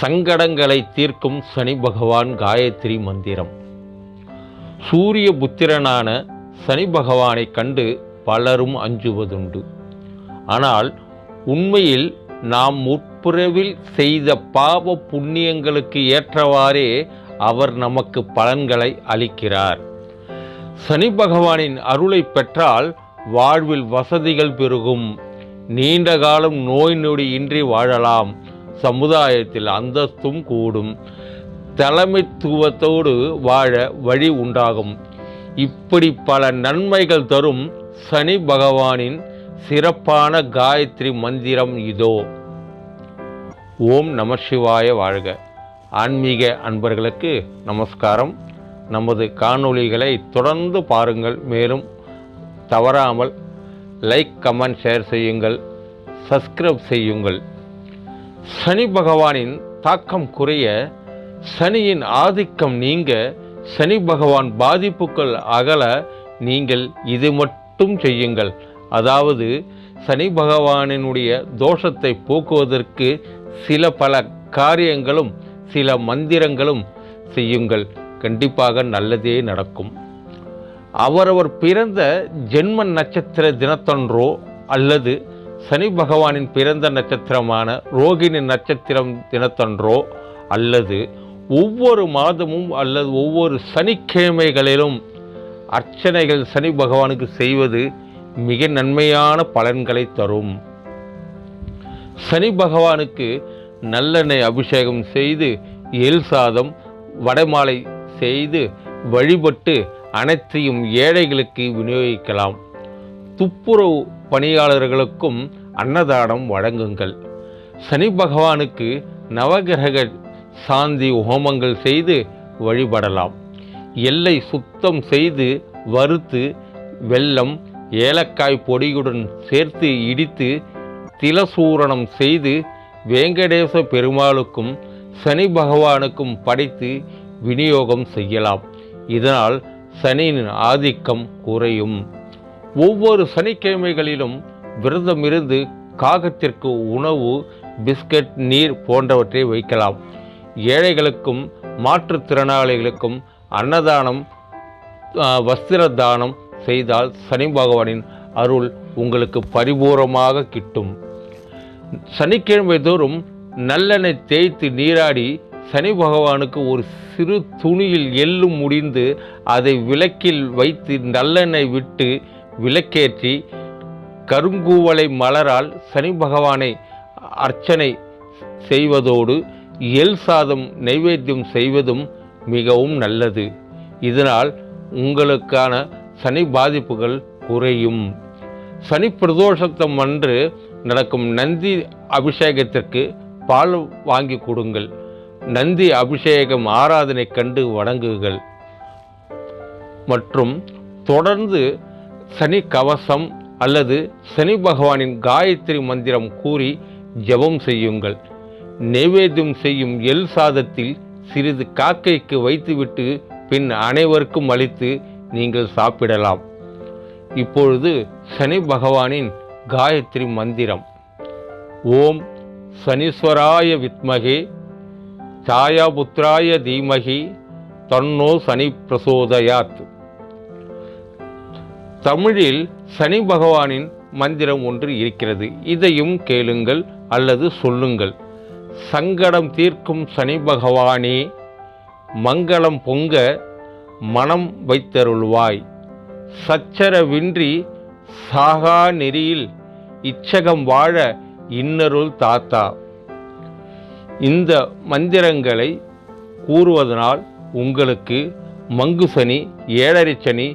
சங்கடங்களை தீர்க்கும் சனி பகவான் காயத்ரி மந்திரம். சூரிய புத்திரனான சனி பகவானை கண்டு பலரும் அஞ்சுவதுண்டு. ஆனால் உண்மையில் நாம் முற்பிறவில் செய்த பாவ புண்ணியங்களுக்கு ஏற்றவாறே அவர் நமக்கு பலன்களை அளிக்கிறார். சனி பகவானின் அருளை பெற்றால் வாழ்வில் வசதிகள் பெருகும். நீண்ட காலம் நோய் நொடி இன்றி வாழலாம். சமுதாயத்தில் அந்தஸ்தும் கூடும். தலைமைத்துவத்தோடு வாழ வழி உண்டாகும். இப்படி பல நன்மைகள் தரும் சனி பகவானின் சிறப்பான காயத்ரி மந்திரம் இதோ. ஓம் நம சிவாய வாழ்க. ஆன்மீக அன்பர்களுக்கு நமஸ்காரம். நமது காணொளிகளை தொடர்ந்து பாருங்கள். மேலும் தவறாமல் லைக் கமெண்ட் ஷேர் செய்யுங்கள். சப்ஸ்கிரைப் செய்யுங்கள். சனி பகவானின் தாக்கம் குறைய சனியின் ஆதிக்கம் நீங்க சனி பகவான் பாதிப்புகள் அகல நீங்கள் இது மட்டும் செய்யுங்கள். அதாவது சனி பகவானினுடைய தோஷத்தை போக்குவதற்கு சில பல காரியங்களும் சில மந்திரங்களும் செய்யுங்கள். கண்டிப்பாக நல்லதே நடக்கும். அவரவர் பிறந்த ஜென்ம நட்சத்திர தினத்தன்றோ அல்லது சனி பகவானின் பிறந்த நட்சத்திரமான ரோகிணி நட்சத்திரம் தினத்தன்றோ அல்லது ஒவ்வொரு மாதமும் அல்லது ஒவ்வொரு சனிக்கிழமைகளிலும் அர்ச்சனைகள் சனி பகவானுக்கு செய்வது மிக நன்மையான பலன்களை தரும். சனி பகவானுக்கு நல்லெண்ணெய் அபிஷேகம் செய்து எல் சாதம் வடமாலை செய்து வழிபட்டு அனைத்தையும் ஏழைகளுக்கு விநியோகிக்கலாம். துப்புரவு பணியாளர்களுக்கும் அன்னதானம் வழங்குங்கள். சனி பகவானுக்கு நவகிரக சாந்தி ஹோமங்கள் செய்து வழிபடலாம். எல்லை சுத்தம் செய்து வறுத்து வெல்லம் ஏலக்காய் பொடியுடன் சேர்த்து இடித்து திலசூரணம் செய்து வேங்கடேச பெருமாளுக்கும் சனி பகவானுக்கும் படைத்து விநியோகம் செய்யலாம். இதனால் சனியின் ஆதிக்கம் குறையும். ஒவ்வொரு சனிக்கிழமைகளிலும் விரதம் இருந்து காகத்திற்கு உணவு பிஸ்கட் நீர் போன்றவற்றை வைக்கலாம். ஏழைகளுக்கும் மாற்றுத்திறனாளிகளுக்கும் அன்னதானம் வஸ்திர தானம் செய்தால் சனி பகவானின் அருள் உங்களுக்கு பரிபூரமாக கிட்டும். சனிக்கிழமை தோறும் நல்லெண்ணெய் தேய்த்து நீராடி சனி பகவானுக்கு ஒரு சிறு துணியில் எள்ளும் முடிந்து அதை விளக்கில் வைத்து நல்லெண்ணெய் விட்டு விளக்கேற்றி கருங்கூவளை மலரால் சனி பகவானை அர்ச்சனை செய்வதோடு எல் சாதம் நைவேத்தியம் செய்வதும் மிகவும் நல்லது. இதனால் உங்களுக்கான சனி பாதிப்புகள் குறையும். சனி பிரதோஷத்தம் அன்று நடக்கும் நந்தி அபிஷேகத்திற்கு பால் வாங்கி கொடுங்கள். நந்தி அபிஷேகம் ஆராதனை கண்டு வணங்குங்கள். மற்றும் தொடர்ந்து சனி கவசம் அல்லது சனி பகவானின் காயத்ரி மந்திரம் கூறி ஜெபம் செய்யுங்கள். நைவேத்தியம் செய்யும் எல் சாதத்தில் சிறிது காக்கைக்கு வைத்துவிட்டு பின் அனைவருக்கும் அளித்து நீங்கள் சாப்பிடலாம். இப்பொழுது சனி பகவானின் காயத்ரி மந்திரம். ஓம் சனீஸ்வராய வித்மகே சாயாபுத்ராய தீமகி தன்னோ சனி பிரசோதயாத். தமிழில் சனி பகவானின் மந்திரம் ஒன்று இருக்கிறது. இதையும் கேளுங்கள் அல்லது சொல்லுங்கள். சங்கடம் தீர்க்கும் சனி பகவானே மங்களம் பொங்க மனம் வைத்தருள்வாய். சச்சரவின்றி சாகா நெறியில் இச்சகம் வாழ இன்னருள் தாத்தா. இந்த மந்திரங்களை கூறுவதனால் உங்களுக்கு மங்கு சனி ஏழரை சனி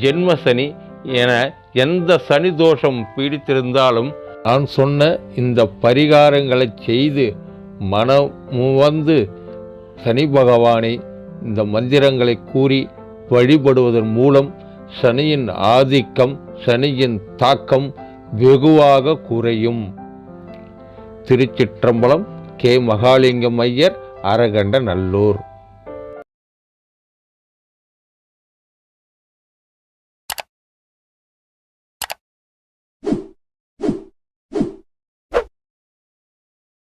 ஜென்ம சனி என எந்த சனி தோஷம் பீடித்திருந்தாலும் நான் சொன்ன இந்த பரிகாரங்களை செய்து மனமுவந்து சனி பகவானை இந்த மந்திரங்களை கூறி வழிபடுவதன் மூலம் சனியின் ஆதிக்கம் சனியின் தாக்கம் வெகுவாக குறையும். திருச்சிற்றம்பலம் கே. மகாலிங்கம் ஐயர் அரகண்ட நல்லூர்.